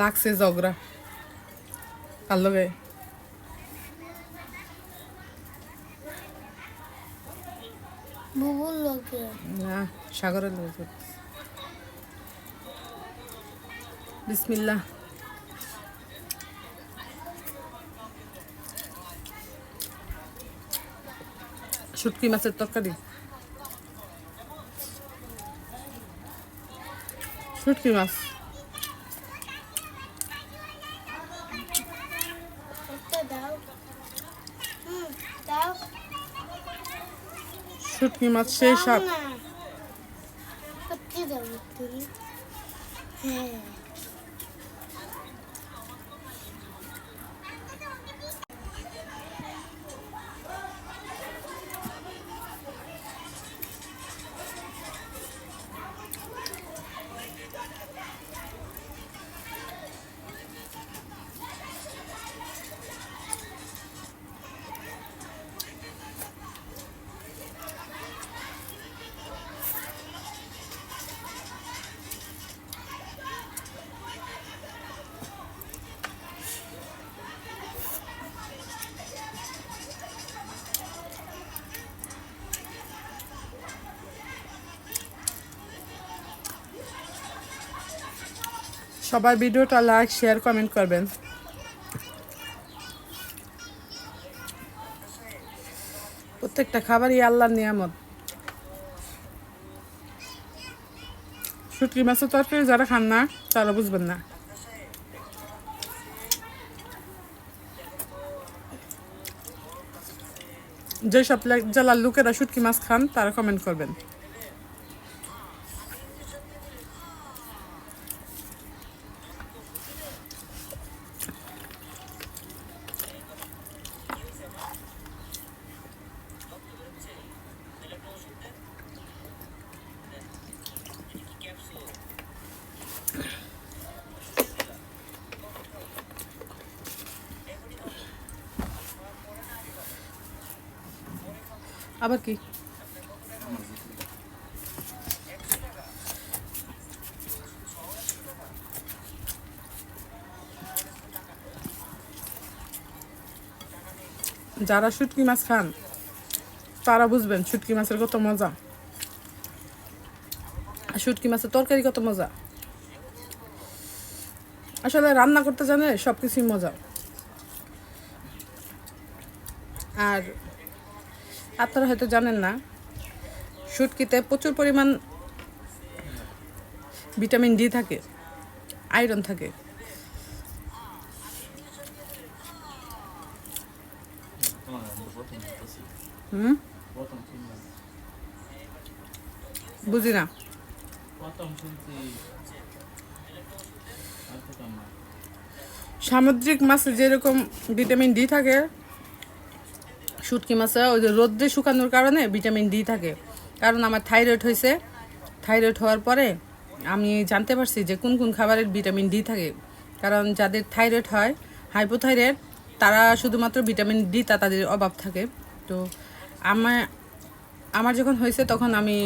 লাগছে ঝগড়া। কার লগে বুবুর লোকে না সাগরের লগে বিসমিল্লাহ। শুটকি মাছের তরকারি। শুটকি মাছ। শুটকি মাছ সেই সাপ। হ্যাঁ। সবাই ভিডিওটা লাইক শেয়ার কমেন্ট করবেন। প্রত্যেকটা খাবারই আল্লাহর নিয়ামত। শুটকি মাছের তরকারি যারা খান না, তারা বুঝবেন না। যেসব জেলার লোকেরা শুটকি মাছ খান, তারা কমেন্ট করবেন। আবার কি? যারা শুটকি মাছ খান, তারা বুঝবেন শুটকি মাছের কত মজা। শুটকি মাছের তরকারি কত মজা। আসলে রান্না করতে জানে সব কিছুই মজা। আর আপনারা হয়তো জানেন না, শুটকিতে প্রচুর পরিমাণ ভিটামিন ডি থাকে, আয়রন থাকে। বুঝি না। সামুদ্রিক মাছে যেরকম ভিটামিন ডি থাকে শুটকি মাছে ওই যে রোদ্রে শুকানোর কারণে ভিটামিন ডি থাকে। কারণ আমার থাইরয়েড হয়েছে। থাইরয়েড হওয়ার পরে আমি জানতে পারছি যে কোন কোন খাবারের ভিটামিন ডি থাকে। কারণ যাদের থাইরয়েড হয়, হাইপোথাইরয়েড, তারা শুধুমাত্র ভিটামিন ডি তা তাদের অভাব থাকে। তো আমার আমার যখন হয়েছে তখন আমি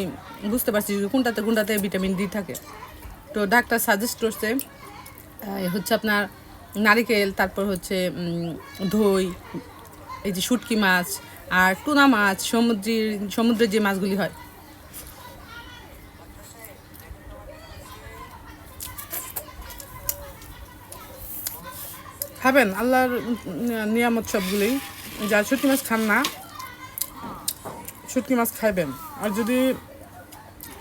বুঝতে পারছি যে কোনটাতে কোনটাতে ভিটামিন ডি থাকে। তো ডাক্তার সাজেস্ট করছে হচ্ছে আপনার নারিকেল, তারপর হচ্ছে দই এই যে শুটকি মাছ আর টুনা মাছ, সমুদ্রের সমুদ্রের যে মাছগুলি হয়। খাবেন আল্লাহর নিয়ামত সবগুলি। যা শুটকি মাছ খান না, শুটকি মাছ খাইবেন। আর যদি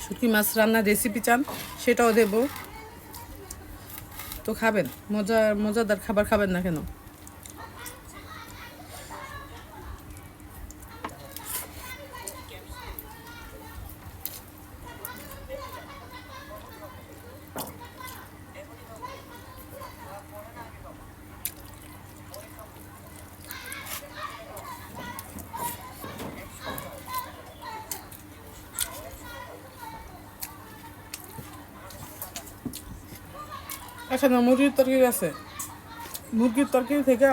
শুটকি মাছ রান্নার রেসিপি চান, সেটাও দেবো। তো খাবেন, মজা, মজাদার খাবার খাবেন না কেন? এখানে মুরগির তরকারি আছে। মুরগির তরকারি থেকে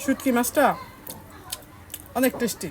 শুটকি মাছটা অনেক টেস্টি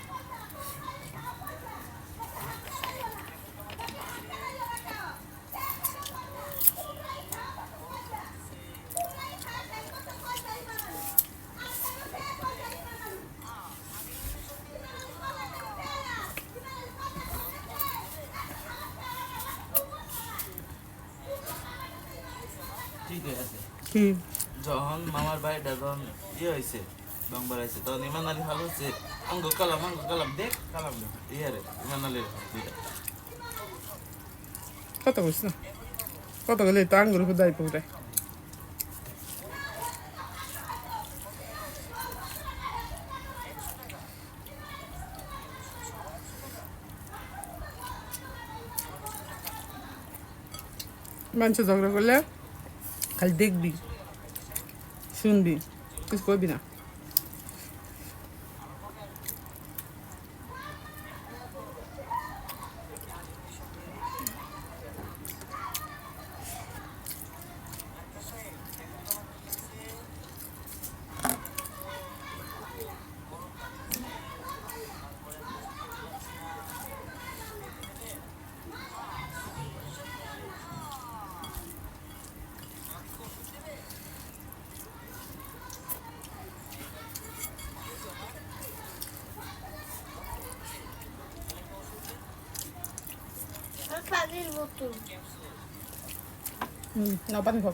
ঠিক আছে কি? যখন মামার বাড়িটা যখন ইয়ে হয়েছে বাংবার হয়েছে তখন ইমান আলী ভালো হচ্ছে অঙ্গ কালাম অঙ্গ কালাম দেখ কালাম ইয়ে রে ইমান আলীর কত কইস না কত গেলে তো আঙ্গুর খুদাই পুরে মানুষ ঝগড়া করলে খালি দেখবি শুনবি কিছু করবি না। হুম না পানি খাও।